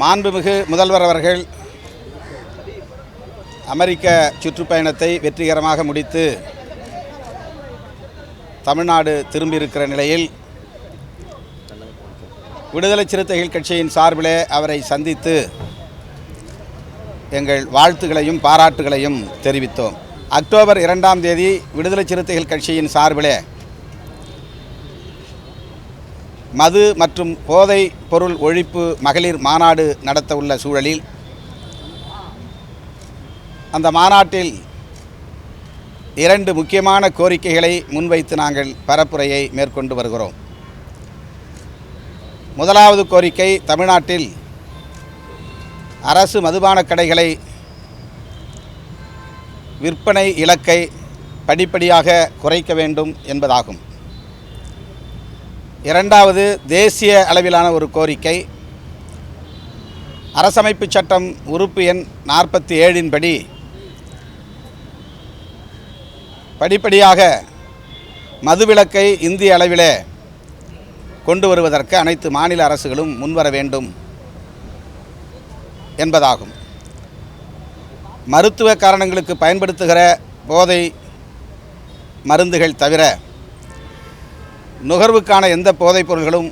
மாண்புமிகு முதல்வர் அவர்கள் அமெரிக்க சுற்றுப்பயணத்தை வெற்றிகரமாக முடித்து தமிழ்நாடு திரும்பியிருக்கிற நிலையில் விடுதலை சிறுத்தைகள் கட்சியின் சார்பிலே அவரை சந்தித்து எங்கள் வாழ்த்துகளையும் பாராட்டுகளையும் தெரிவித்தோம். அக்டோபர் இரண்டாம் தேதி விடுதலை சிறுத்தைகள் கட்சியின் சார்பிலே மது மற்றும் போதை பொருள் ஒழிப்பு மகளிர் மாநாடு நடத்த உள்ள சூழலில் அந்த மாநாட்டில் இரண்டு முக்கியமான கோரிக்கைகளை முன்வைத்து நாங்கள் பரப்புரையை மேற்கொண்டு வருகிறோம். முதலாவது கோரிக்கை தமிழ்நாட்டில் அரசு மதுபான கடைகளை விற்பனை இலக்கை படிப்படியாக குறைக்க வேண்டும் என்பதாகும். இரண்டாவது தேசிய அளவிலான ஒரு கோரிக்கை. அரசமைப்பு சட்டம் உறுப்பு எண் நாற்பத்தி ஏழின்படி படிப்படியாக மதுவிலக்கை இந்திய அளவிலே கொண்டு வருவதற்கு அனைத்து மாநில அரசுகளும் முன்வர வேண்டும் என்பதாகும். மருத்துவ காரணங்களுக்கு பயன்படுத்துகிற போதை மருந்துகள் தவிர நுகர்வுக்கான எந்த போதைப் பொருள்களும்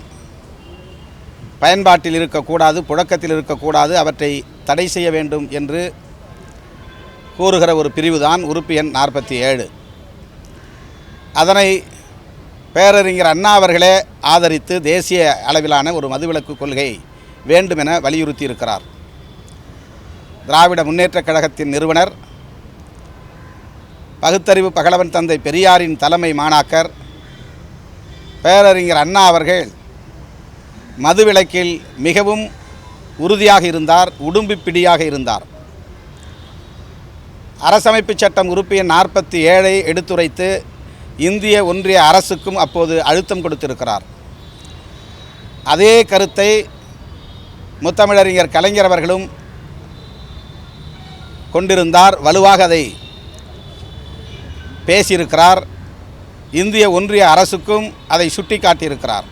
பயன்பாட்டில் இருக்கக்கூடாது புழக்கத்தில் இருக்கக்கூடாது அவற்றை தடை செய்ய வேண்டும் என்று கூறுகிற ஒரு பிரிவு தான் உறுப்பு எண் நாற்பத்தி ஏழு. அதனை பேரறிஞர் அண்ணா அவர்களே ஆதரித்து தேசிய அளவிலான ஒரு மதுவிலக்கு கொள்கை வேண்டுமென வலியுறுத்தி இருக்கிறார் திராவிட முன்னேற்றக் கழகத்தின் நிறுவனர் பகுத்தறிவு பகலவன் தந்தை பெரியாரின் தலைமை மாணாக்கர் பேரறிஞர் அண்ணா அவர்கள் மதுவிலக்கில் மிகவும் உறுதியாக இருந்தார் உடும்பு பிடியாக இருந்தார். அரசமைப்பு சட்டம் உறுப்பு எண் நாற்பத்தி ஏழை எடுத்துரைத்து இந்திய ஒன்றிய அரசுக்கும் அப்போது அழுத்தம் கொடுத்திருக்கிறார். அதே கருத்தை முத்தமிழறிஞர் கலைஞர் அவர்களும் கொண்டிருந்தார் வலுவாக அதை பேசியிருக்கிறார். இந்திய ஒன்றிய அரசுக்கும் அதை சுட்டிக்காட்டியிருக்கிறார்.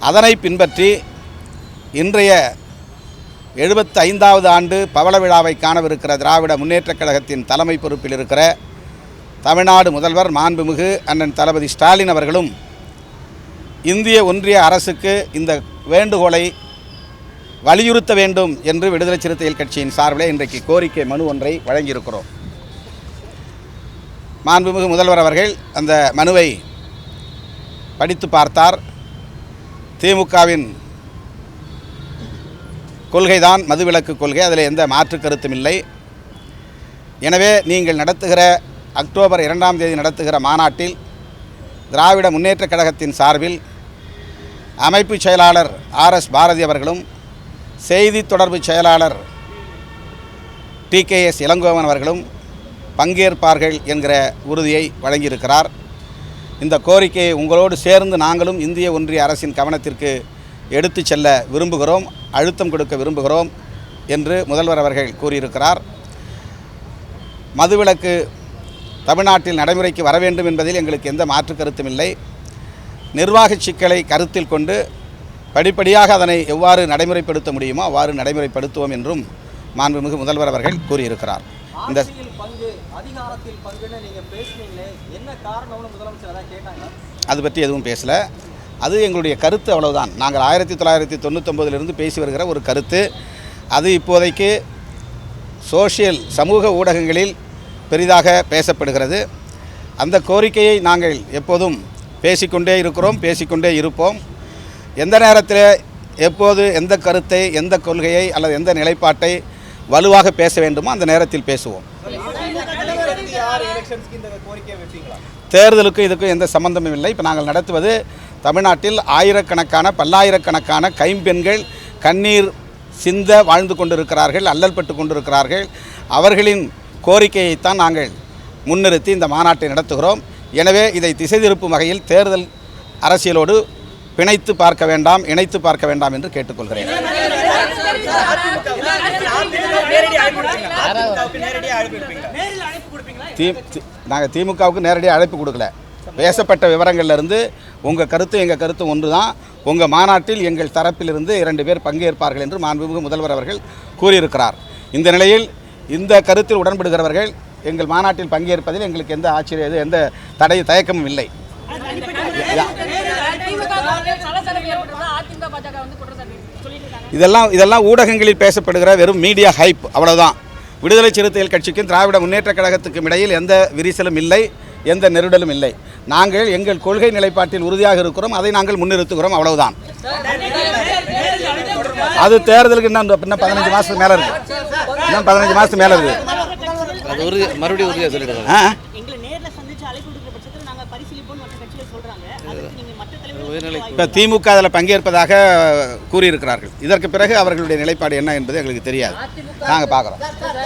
அதனை பின்பற்றி இன்றைய எழுபத்தி ஐந்தாவது ஆண்டு பவள விழாவை காணவிருக்கிற திராவிட முன்னேற்றக் கழகத்தின் தலைமை பொறுப்பில் இருக்கிற தமிழ்நாடு முதல்வர் மாண்புமிகு அண்ணன் தளபதி ஸ்டாலின் அவர்களும் இந்திய ஒன்றிய அரசுக்கு இந்த வேண்டுகோளை வலியுறுத்த வேண்டும் என்று விடுதலை சிறுத்தைகள் கட்சியின் சார்பிலே இன்றைக்கு கோரிக்கை மனு ஒன்றை வழங்கியிருக்கிறோம். மாண்புமிகு முதல்வர் அவர்கள் அந்த மனுவை படித்து பார்த்தார். திமுகவின் கொள்கைதான் மதுவிலக்கு கொள்கை அதில் எந்த மாற்று கருத்தும் இல்லை. எனவே நீங்கள் நடத்துகிற அக்டோபர் இரண்டாம் தேதி நடத்துகிற மாநாட்டில் திராவிட முன்னேற்றக் கழகத்தின் சார்பில் அமைப்பு செயலாளர் ஆர் எஸ் பாரதி அவர்களும் செய்தி தொடர்பு செயலாளர் டி கே எஸ் இளங்கோவன் அவர்களும் பங்கேற்பார்கள் என்கிற உறுதியை வழங்கியிருக்கிறார். இந்த கோரிக்கையை உங்களோடு சேர்ந்து நாங்களும் இந்திய ஒன்றிய அரசின் கவனத்திற்கு எடுத்து செல்ல விரும்புகிறோம் அழுத்தம் கொடுக்க விரும்புகிறோம் என்று முதல்வர் அவர்கள் கூறியிருக்கிறார். மதுவிலக்கு தமிழ்நாட்டில் நடைமுறைக்கு வர வேண்டும் என்பதில் எங்களுக்கு எந்த மாற்று கருத்தும் இல்லை. நிர்வாக சிக்கலை கருத்தில் கொண்டு படிப்படியாக அதனை எவ்வாறு நடைமுறைப்படுத்த முடியுமோ அவ்வாறு நடைமுறைப்படுத்துவோம் என்றும் மாண்புமிகு முதல்வர் அவர்கள் கூறியிருக்கிறார். இந்த ஆட்சியில் பங்கு அதிகாரத்தில் பங்குன்னு நீங்க பேசுனீங்களே என்ன காரணம்னு முதலமைச்சர் அதான் கேட்டாங்க? அது பற்றி எதுவும் பேசல. அது எங்களுடைய கருத்து அவ்வளவுதான். நாங்கள் ஆயிரத்தி தொள்ளாயிரத்தி தொண்ணூத்தொம்பதிலிருந்து பேசி வருகிற ஒரு கருத்து. அது இப்போதைக்கு சோஷியல் சமூக ஊடகங்களில் பெரிதாக பேசப்படுகிறது. அந்த கோரிக்கையை நாங்கள் எப்போதும் பேசிக்கொண்டே இருக்கிறோம் பேசிக்கொண்டே இருப்போம். எந்த நேரத்தில் எப்போது எந்த கருத்தை எந்த கொள்கையை அல்லது எந்த நிலைப்பாட்டை வலுவாக பேச வேண்டுமோ அந்த நேரத்தில் பேசுவோம். தேர்தலுக்கும் இதுக்கும் எந்த சம்பந்தமும் இல்லை. இப்போ நாங்கள் நடத்துவது தமிழ்நாட்டில் ஆயிரக்கணக்கான பல்லாயிரக்கணக்கான கைம்பெண்கள் கண்ணீர் சிந்த வாழ்ந்து கொண்டிருக்கிறார்கள் அல்லல்பட்டு கொண்டிருக்கிறார்கள். அவர்களின் கோரிக்கையைத்தான் நாங்கள் முன்னிறுத்தி இந்த மாநாட்டை நடத்துகிறோம். எனவே இதை திசை திருப்பும் வகையில் தேர்தல் அரசியலோடு பிணைத்து பார்க்க வேண்டாம் இணைத்து பார்க்க வேண்டாம் என்று கேட்டுக்கொள்கிறேன். நாங்கள் திமுகவுக்கு நேரடியாக அழைப்பு கொடுக்கல. பேசப்பட்ட விவரங்கள்ல இருந்து உங்கள் கருத்து எங்கள் கருத்து ஒன்று தான் உங்கள் மாநாட்டில் எங்கள் தரப்பிலிருந்து இரண்டு பேர் பங்கேற்பார்கள் என்று மாண்புமிகு முதல்வர் அவர்கள் கூறியிருக்கிறார். இந்த நிலையில் இந்த கருத்தில் உடன்படுகிறவர்கள் எங்கள் மாநாட்டில் பங்கேற்பதில் எங்களுக்கு எந்த ஆச்சரிய இது எந்த தடை தயக்கமும் இல்லை. இதெல்லாம் இதெல்லாம் ஊடகங்களில் பேசப்படுகிற வெறும் மீடியா ஹைப் அவ்வளவுதான். விடுதலை சிறுத்தைகள் கட்சிக்கும் திராவிட முன்னேற்றக் கழகத்துக்கும் இடையில் எந்த விரிசலும் இல்லை எந்த நெருடலும் இல்லை. நாங்கள் எங்கள் கொள்கை நிலைப்பாட்டில் உறுதியாக இருக்கிறோம் அதை நாங்கள் முன்னிறுத்துகிறோம் அவ்வளவுதான். அது தேர்தலுக்கு இன்னும் இன்னும் பதினஞ்சு மாதத்துக்கு மேலே இருக்கு. இன்னும் பதினஞ்சு மாதத்துக்கு மேலே இருக்கு. அது உறுதி மறுபடியும் உறுதியாக சொல்லிடுறாங்க இப்போ திமுக அதில் பங்கேற்பதாக கூறியிருக்கிறார்கள். இதற்கு பிறகு அவர்களுடைய நிலைப்பாடு என்ன என்பது எங்களுக்கு தெரியாது. நாங்கள் பார்க்குறோம்.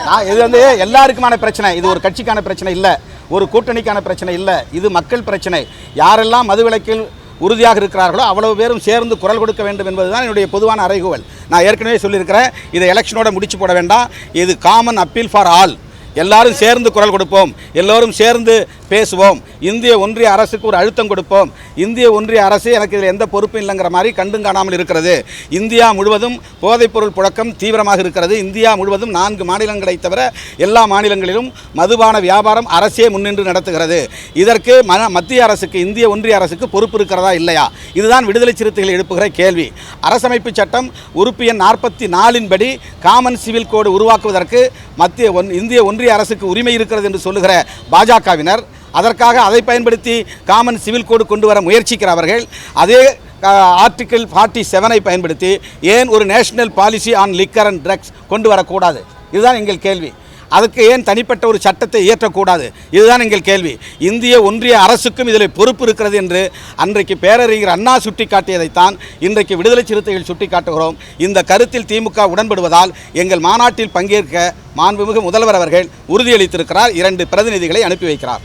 நான் இது வந்து எல்லாருக்குமான பிரச்சனை. இது ஒரு கட்சிக்கான பிரச்சனை இல்லை. ஒரு கூட்டணிக்கான பிரச்சனை இல்லை. இது மக்கள் பிரச்சனை. யாரெல்லாம் மதுவிலக்கில் உறுதியாக இருக்கிறார்களோ அவ்வளவு பேரும் சேர்ந்து குரல் கொடுக்க வேண்டும் என்பதுதான் என்னுடைய பொதுவான அறைகூவல். நான் ஏற்கனவே சொல்லியிருக்கிறேன். இதை எலெக்ஷனோட முடிச்சு போட வேண்டாம். இது காமன் அப்பீல் ஃபார் ஆல் எல்லாரும் சேர்ந்து குரல் கொடுப்போம். எல்லோரும் சேர்ந்து பேசுவோம். இந்திய ஒன்றிய அரசுக்கு ஒரு அழுத்தம் கொடுப்போம். இந்திய ஒன்றிய அரசு எனக்கு இதில் எந்த பொறுப்பும் இல்லைங்கிற மாதிரி கண்டும் காணாமல் இருக்கிறது. இந்தியா முழுவதும் போதைப்பொருள் புழக்கம் தீவிரமாக இருக்கிறது. இந்தியா முழுவதும் நான்கு மாநிலங்களை தவிர எல்லா மாநிலங்களிலும் மதுபான வியாபாரம் அரசே முன்னின்று நடத்துகிறது. இதற்கு மத்திய அரசுக்கு இந்திய ஒன்றிய அரசுக்கு பொறுப்பு இருக்கிறதா இல்லையா? இதுதான் விடுதலை சிறுத்தைகள் எழுப்புகிற கேள்வி. அரசமைப்பு சட்டம் உறுப்பு எண் நாற்பத்தி நாலின்படி காமன் சிவில் கோடு உருவாக்குவதற்கு மத்திய இந்திய ஒன்றிய ஒன்றிய அரசுக்கு உரிமை இருக்கிறது என்று சொல்லுகிற பாஜகவினர் அதற்காக அதை பயன்படுத்தி காமன் சிவில் கோடு கொண்டு வர முயற்சிக்கிறவர்கள் அதே ஆர்டிக்கிள் ஃபார்ட்டி செவனை பயன்படுத்தி ஏன் ஒரு national policy on liquor and drugs கொண்டு வரக்கூடாது? இதுதான் எங்கள் கேள்வி. அதுக்கு ஏன் தனிப்பட்ட ஒரு சட்டத்தை இயற்றக்கூடாது? இதுதான் எங்கள் கேள்வி. இந்திய ஒன்றிய அரசுக்கும் இதில் பொறுப்பு இருக்கிறது என்று அன்றைக்கு பேரறிஞர் அண்ணா சுட்டிக்காட்டியதைத்தான் இன்றைக்கு விடுதலை சிறுத்தைகள் சுட்டிக்காட்டுகிறோம். இந்த கருத்தில் திமுக உடன்படுவதால் எங்கள் மாநாட்டில் பங்கேற்க மாண்புமிகு முதல்வர் அவர்கள் உறுதியளித்திருக்கிறார். இரண்டு பிரதிநிதிகளை அனுப்பி வைக்கிறார்.